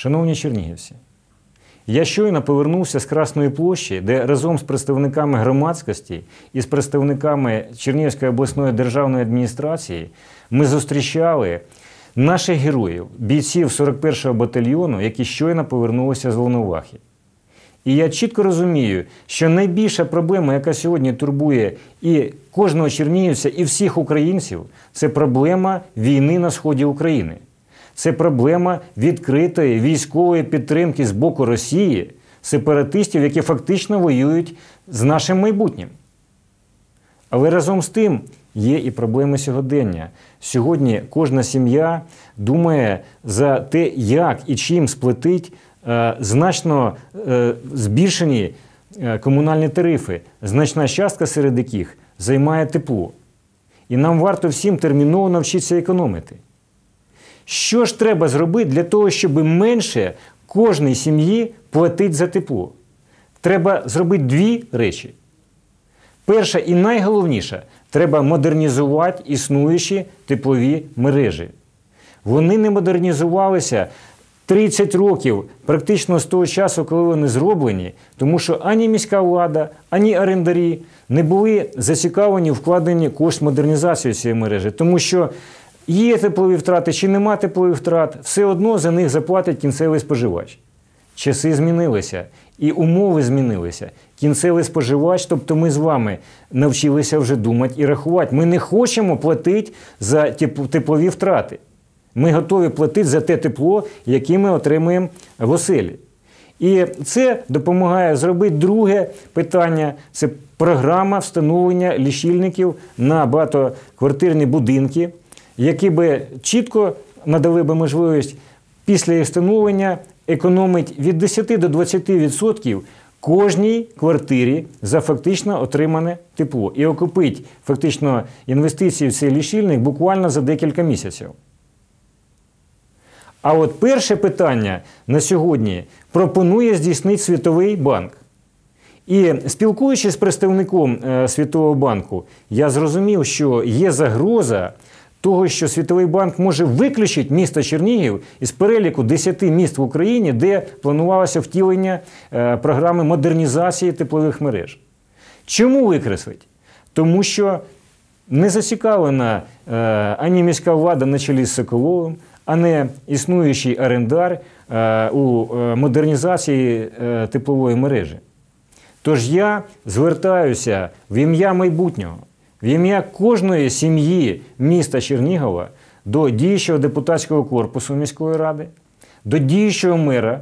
Шановні чернігівці, я щойно повернувся з Красної площі, де разом з представниками громадськості і з представниками Чернігівської обласної державної адміністрації ми зустрічали наших героїв, бійців 41-го батальйону, які щойно повернулися з Волновахи. І я чітко розумію, що найбільша проблема, яка сьогодні турбує і кожного чернігівця, і всіх українців, це проблема війни на сході України. Це проблема відкритої військової підтримки з боку Росії, сепаратистів, які фактично воюють з нашим майбутнім. Але разом з тим є і проблеми сьогодення. Сьогодні кожна сім'я думає за те, як і чим сплетить е, значно е, збільшені е, комунальні тарифи, значна частка серед яких займає тепло. І нам варто всім терміново навчитися економити. Що ж треба зробити для того, щоб менше кожній сім'ї платити за тепло? Треба зробити дві речі. Перша і найголовніша треба модернізувати існуючі теплові мережі. Вони не модернізувалися 30 років, практично з того часу, коли вони зроблені, тому що ані міська влада, ані орендарі не були зацікавлені в вкладенні кошт модернізації цієї мережі, тому що є теплові втрати чи нема теплових втрат, все одно за них заплатить кінцевий споживач. Часи змінилися, і умови змінилися. Кінцевий споживач, тобто ми з вами навчилися вже думати і рахувати. Ми не хочемо платити за теплові втрати. Ми готові платити за те тепло, яке ми отримуємо в оселі. І це допомагає зробити друге питання це програма встановлення лічильників на багатоквартирні будинки, які би чітко надали би можливість після встановлення економить від 10 до 20% кожній квартирі за фактично отримане тепло і окупить фактично інвестиції в цей лічильник буквально за декілька місяців. А от перше питання на сьогодні пропонує здійснити Світовий банк. І спілкуючись з представником е, Світового банку, я зрозумів, що є загроза того, що Світовий банк може виключити місто Чернігів із переліку 10 міст в Україні, де планувалося втілення е, програми модернізації теплових мереж. Чому викреслить? Тому що не зацікавлена е, ані міська влада на чолі з Соколовим, а не існуючий орендар е, у модернізації теплової мережі. Тож я звертаюся в ім'я майбутнього в ім'я кожної сім'ї міста Чернігова до діючого депутатського корпусу міської ради, до діючого мера,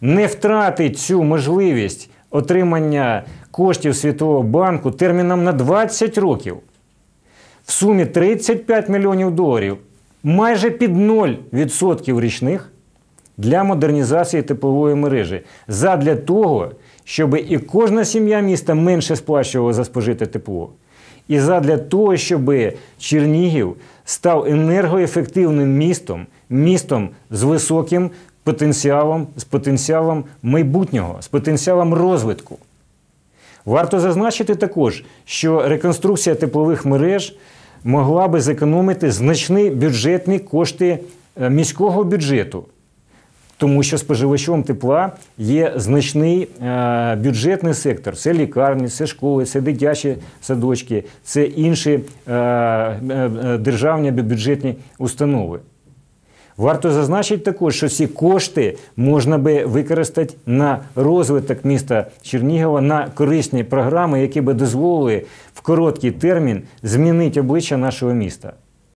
не втратить цю можливість отримання коштів Світового банку терміном на 20 років в сумі 35 мільйонів доларів, майже під 0% річних для модернізації теплової мережі, задля того, щоб і кожна сім'я міста менше сплачувала за спожите тепло. І задля того, щоб Чернігів став енергоефективним містом, містом з високим потенціалом, з потенціалом майбутнього, з потенціалом розвитку. Варто зазначити також, що реконструкція теплових мереж могла би зекономити значні бюджетні кошти е, міського бюджету тому що споживачом тепла є значний е, бюджетний сектор. Це лікарні, це школи, це дитячі садочки, це інші е, е, державні бюджетні установи. Варто зазначити також, що ці кошти можна би використати на розвиток міста Чернігова на корисні програми, які би дозволили в короткий термін змінити обличчя нашого міста.